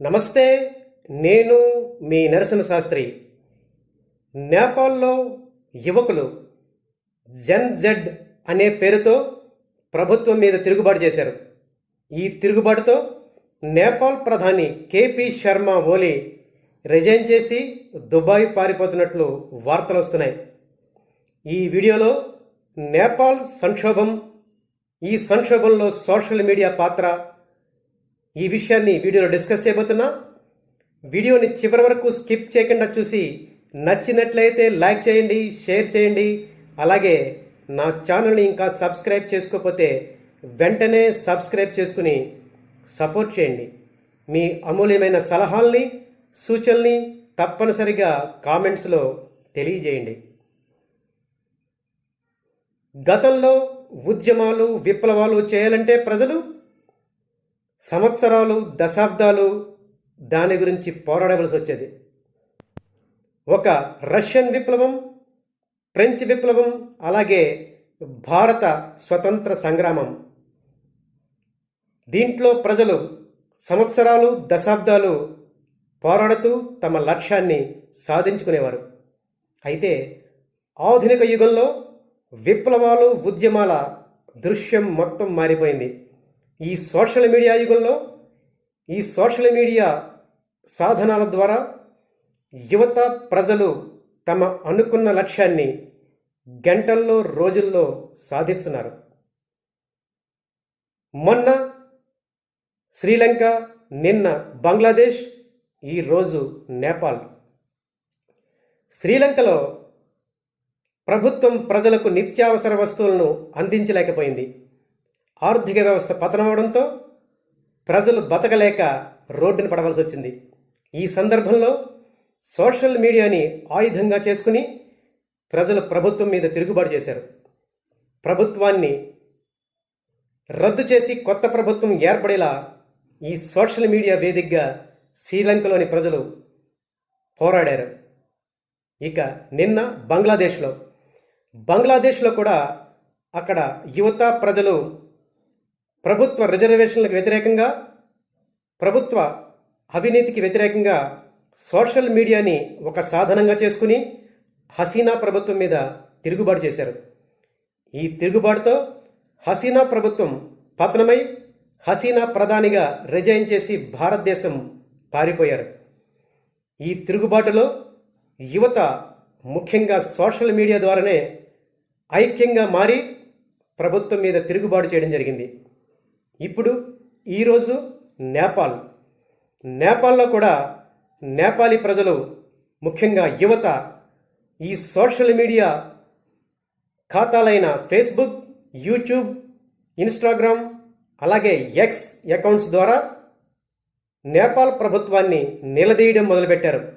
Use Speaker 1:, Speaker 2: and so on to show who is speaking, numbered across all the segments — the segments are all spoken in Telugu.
Speaker 1: నమస్తే నేను మీ నరసింహ శాస్త్రి నేపాల్లో యువకులు జన్ జెడ్ అనే పేరుతో ప్రభుత్వం మీద తిరుగుబాటు చేశారు. ఈ తిరుగుబాటుతో నేపాల్ ప్రధాని కేపీ శర్మ ఓలీ రిజైన్ చేసి దుబాయ్ పారిపోతున్నట్లు వార్తలు వస్తున్నాయి. ఈ వీడియోలో నేపాల్ సంక్షోభం ఈ సంక్షోభంలో సోషల్ మీడియా పాత్ర ఈ విషయాన్ని వీడియోలో డిస్కస్ చేయబోతున్నా. వీడియోని చివరి వరకు స్కిప్ చేయకుండా చూసి నచ్చినట్లయితే లైక్ చేయండి షేర్ చేయండి. అలాగే నా ఛానల్ని ఇంకా సబ్స్క్రైబ్ చేసుకోకపోతే వెంటనే సబ్స్క్రైబ్ చేసుకుని సపోర్ట్ చేయండి. మీ అమూల్యమైన సలహాల్ని సూచనల్ని తప్పనిసరిగా కామెంట్స్లో తెలియజేయండి. గతంలో ఉద్యమాలు విప్లవాలు చేయాలంటే ప్రజలు సంవత్సరాలు దశాబ్దాలు దాని గురించి పోరాడవలసి వచ్చేది. ఒక రష్యన్ విప్లవం ఫ్రెంచ్ విప్లవం అలాగే భారత స్వతంత్ర సంగ్రామం. దీంట్లో ప్రజలు సంవత్సరాలు దశాబ్దాలు పోరాడుతూ తమ లక్ష్యాన్ని సాధించుకునేవారు. అయితే ఆధునిక యుగంలో విప్లవాలు ఉద్యమాల దృశ్యం మొత్తం మారిపోయింది. ఈ సోషల్ మీడియా యుగంలో ఈ సోషల్ మీడియా సాధనాల ద్వారా యువత ప్రజలు తమ అనుకున్న లక్ష్యాన్ని గంటల్లో రోజుల్లో సాధిస్తున్నారు. మొన్న శ్రీలంక నిన్న బంగ్లాదేశ్ ఈరోజు నేపాల్. శ్రీలంకలో ప్రభుత్వం ప్రజలకు నిత్యావసర వస్తువులను అందించలేకపోయింది. ఆర్థిక వ్యవస్థ పతనమవడంతో ప్రజలు బతకలేక రోడ్డును పడవలసి వచ్చింది. ఈ సందర్భంలో సోషల్ మీడియాని ఆయుధంగా చేసుకుని ప్రజలు ప్రభుత్వం మీద తిరుగుబాటు చేశారు. ప్రభుత్వాన్ని రద్దు చేసి కొత్త ప్రభుత్వం ఏర్పడేలా ఈ సోషల్ మీడియా వేదికగా శ్రీలంకలోని ప్రజలు పోరాడారు. ఇక నిన్న బంగ్లాదేశ్లో బంగ్లాదేశ్లో కూడా అక్కడ యువత ప్రజలు ప్రభుత్వ రిజర్వేషన్లకు వ్యతిరేకంగా ప్రభుత్వ అవినీతికి వ్యతిరేకంగా సోషల్ మీడియాని ఒక సాధనంగా చేసుకుని హసీనా ప్రభుత్వం మీద తిరుగుబాటు చేశారు. ఈ తిరుగుబాటుతో హసీనా ప్రభుత్వం పతనమై హసీనా ప్రధానిగా రిజైన్ చేసి భారతదేశం పారిపోయారు. ఈ తిరుగుబాటులో యువత ముఖ్యంగా సోషల్ మీడియా ద్వారానే ఐక్యంగా మారి ప్రభుత్వం మీద తిరుగుబాటు చేయడం జరిగింది. ఇప్పుడు ఈరోజు నేపాల్. నేపాల్లో కూడా నేపాలీ ప్రజలు ముఖ్యంగా యువత ఈ సోషల్ మీడియా ఖాతాలైన ఫేస్బుక్ యూట్యూబ్ ఇన్స్టాగ్రామ్ అలాగే ఎక్స్ అకౌంట్స్ ద్వారా నేపాల్ ప్రభుత్వాన్ని నిలదీయడం మొదలుపెట్టారు.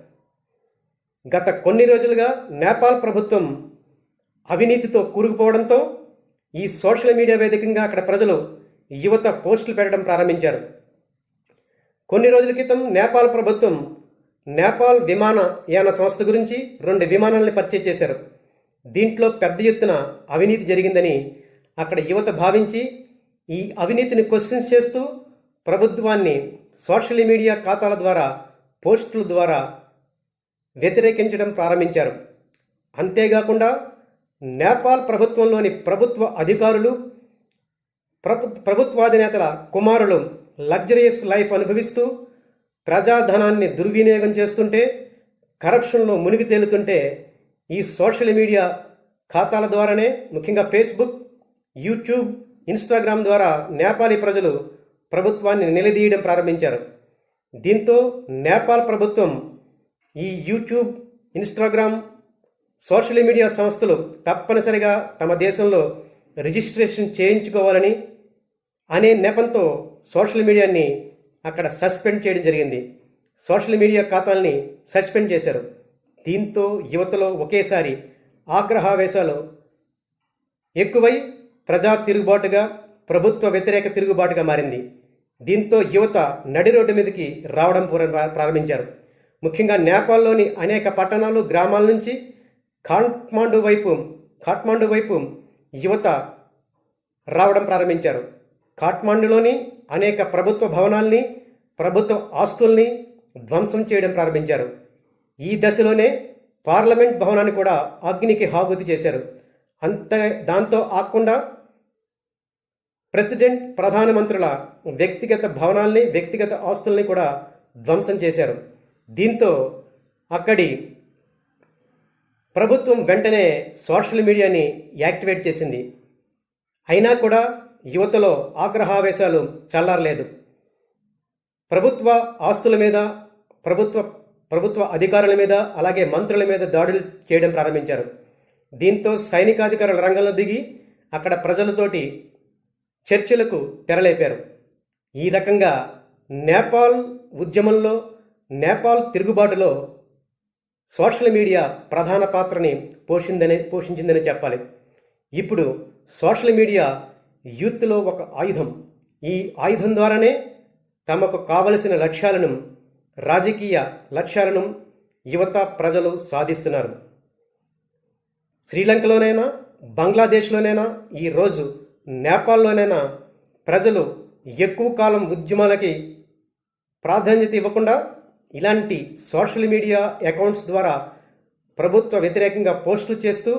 Speaker 1: గత కొన్ని రోజులుగా నేపాల్ ప్రభుత్వం అవినీతితో కూరుకుపోవడంతో ఈ సోషల్ మీడియా వేదికగా అక్కడ ప్రజలు యువత పోస్టులు పెట్టడం ప్రారంభించారు. కొన్ని రోజుల క్రితం నేపాల్ ప్రభుత్వం నేపాల్ విమానయాన సంస్థ గురించి రెండు విమానాలని పరిచయం చేశారు. దీంట్లో పెద్ద ఎత్తున అవినీతి జరిగిందని అక్కడ యువత భావించి ఈ అవినీతిని క్వశ్చన్స్ చేస్తూ ప్రభుత్వాన్ని సోషల్ మీడియా ఖాతాల ద్వారా పోస్టుల ద్వారా వ్యతిరేకించడం ప్రారంభించారు. అంతేకాకుండా నేపాల్ ప్రభుత్వంలోని ప్రభుత్వ అధికారులు ప్రభు ప్రభుత్వాధినేతల కుమారులు లగ్జరియస్ లైఫ్ అనుభవిస్తూ ప్రజాధనాన్ని దుర్వినియోగం చేస్తుంటే కరప్షన్లో మునిగి తేలుతుంటే ఈ సోషల్ మీడియా ఖాతాల ద్వారానే ముఖ్యంగా ఫేస్బుక్ యూట్యూబ్ ఇన్స్టాగ్రామ్ ద్వారా నేపాలీ ప్రజలు ప్రభుత్వాన్ని నిలదీయడం ప్రారంభించారు. దీంతో నేపాల్ ప్రభుత్వం ఈ యూట్యూబ్ ఇన్స్టాగ్రామ్ సోషల్ మీడియా సంస్థలు తప్పనిసరిగా తమ దేశంలో రిజిస్ట్రేషన్ చేయించుకోవాలని అనే నెపంతో సోషల్ మీడియాని అక్కడ సస్పెండ్ చేయడం జరిగింది. సోషల్ మీడియా ఖాతాల్ని సస్పెండ్ చేశారు. దీంతో యువతలో ఒకేసారి ఆగ్రహావేశాలు ఎక్కువై ప్రజా తిరుగుబాటుగా ప్రభుత్వ వ్యతిరేక తిరుగుబాటుగా మారింది. దీంతో యువత నడి రోడ్డు మీదకి రావడం ప్రారంభించారు. ముఖ్యంగా నేపాల్లోని అనేక పట్టణాలు గ్రామాల నుంచి కాఠ్మాండు వైపు కాఠ్మాండు వైపు యువత రావడం ప్రారంభించారు. కాఠ్మాండులోని అనేక ప్రభుత్వ భవనాల్ని ప్రభుత్వ ఆస్తుల్ని ధ్వంసం చేయడం ప్రారంభించారు. ఈ దశలోనే పార్లమెంట్ భవనాన్ని కూడా అగ్నికి హాగుతి చేశారు. అంత దాంతో ఆకుండా ప్రెసిడెంట్ ప్రధానమంత్రుల వ్యక్తిగత భవనాల్ని వ్యక్తిగత ఆస్తుల్ని కూడా ధ్వంసం చేశారు. దీంతో అక్కడి ప్రభుత్వం వెంటనే సోషల్ మీడియాని యాక్టివేట్ చేసింది. అయినా కూడా యువతలో ఆగ్రహావేశాలు చల్లారలేదు. ప్రభుత్వ ఆస్తుల మీద ప్రభుత్వ ప్రభుత్వ అధికారుల మీద అలాగే మంత్రుల మీద దాడులు చేయడం ప్రారంభించారు. దీంతో సైనికాధికారుల రంగంలో దిగి అక్కడ ప్రజలతోటి చర్చలకు తెరలేపారు. ఈ రకంగా నేపాల్ ఉద్యమంలో నేపాల్ తిరుగుబాటులో సోషల్ మీడియా ప్రధాన పాత్రని పోషిందని పోషించిందని చెప్పాలి. ఇప్పుడు సోషల్ మీడియా యూత్లో ఒక ఆయుధం. ఈ ఆయుధం ద్వారానే తమకు కావలసిన లక్ష్యాలను రాజకీయ లక్ష్యాలను యువత ప్రజలు సాధిస్తున్నారు. శ్రీలంకలోనైనా బంగ్లాదేశ్లోనైనా ఈరోజు నేపాల్లోనైనా ప్రజలు ఎక్కువ కాలం ఉద్యమాలకి ప్రాధాన్యత ఇవ్వకుండా ఇలాంటి సోషల్ మీడియా అకౌంట్స్ ద్వారా ప్రభుత్వ వ్యతిరేకంగా పోస్టులు చేస్తూ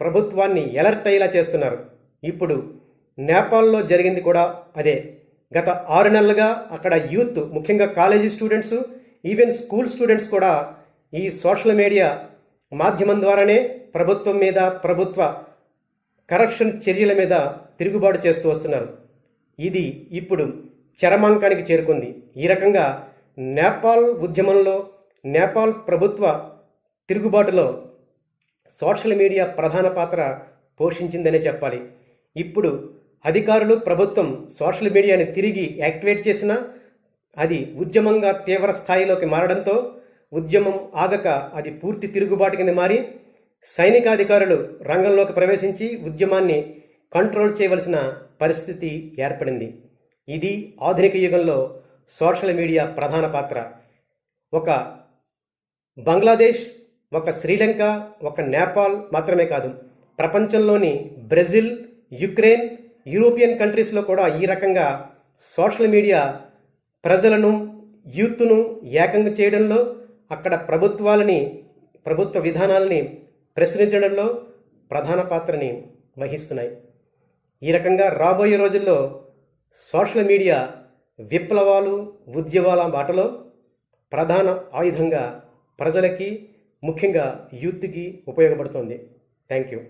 Speaker 1: ప్రభుత్వాన్ని ఎలర్ట్ అయ్యేలా చేస్తున్నారు. ఇప్పుడు నేపాల్లో జరిగింది కూడా అదే. గత ఆరు నెలలుగా అక్కడ యూత్ ముఖ్యంగా college students even school students కూడా ఈ సోషల్ మీడియా మాధ్యమం ద్వారానే ప్రభుత్వం మీద ప్రభుత్వ కరప్షన్ చర్యల మీద తిరుగుబాటు చేస్తూ వస్తున్నారు. ఇది ఇప్పుడు చరమాంకానికి చేరుకుంది. ఈ రకంగా నేపాల్ ఉద్యమంలో నేపాల్ ప్రభుత్వ తిరుగుబాటులో సోషల్ మీడియా ప్రధాన పాత్ర పోషించిందనే చెప్పాలి. ఇప్పుడు అధికారులు ప్రభుత్వం సోషల్ మీడియాని తిరిగి యాక్టివేట్ చేసినా అది ఉద్యమంగా తీవ్ర స్థాయిలోకి మారడంతో ఉద్యమం ఆగక అది పూర్తి తిరుగుబాటు కింద మారి సైనికాధికారులు రంగంలోకి ప్రవేశించి ఉద్యమాన్ని కంట్రోల్ చేయవలసిన పరిస్థితి ఏర్పడింది. ఇది ఆధునిక యుగంలో సోషల్ మీడియా ప్రధాన పాత్ర. ఒక బంగ్లాదేశ్ ఒక శ్రీలంక ఒక నేపాల్ మాత్రమే కాదు ప్రపంచంలోని బ్రెజిల్ యుక్రెయిన్ యూరోపియన్ కంట్రీస్లో కూడా ఈ రకంగా సోషల్ మీడియా ప్రజలను యూత్ను ఏకంగా చేయడంలో అక్కడ ప్రభుత్వాలని ప్రభుత్వ విధానాలని ప్రశ్నించడంలో ప్రధాన పాత్రని వహిస్తున్నాయి. ఈ రకంగా రాబోయే రోజుల్లో సోషల్ మీడియా విప్లవాలు ఉద్యమాల బాటలో ప్రధాన ఆయుధంగా ప్రజలకి ముఖ్యంగా యూత్కి ఉపయోగపడుతుంది. Thank you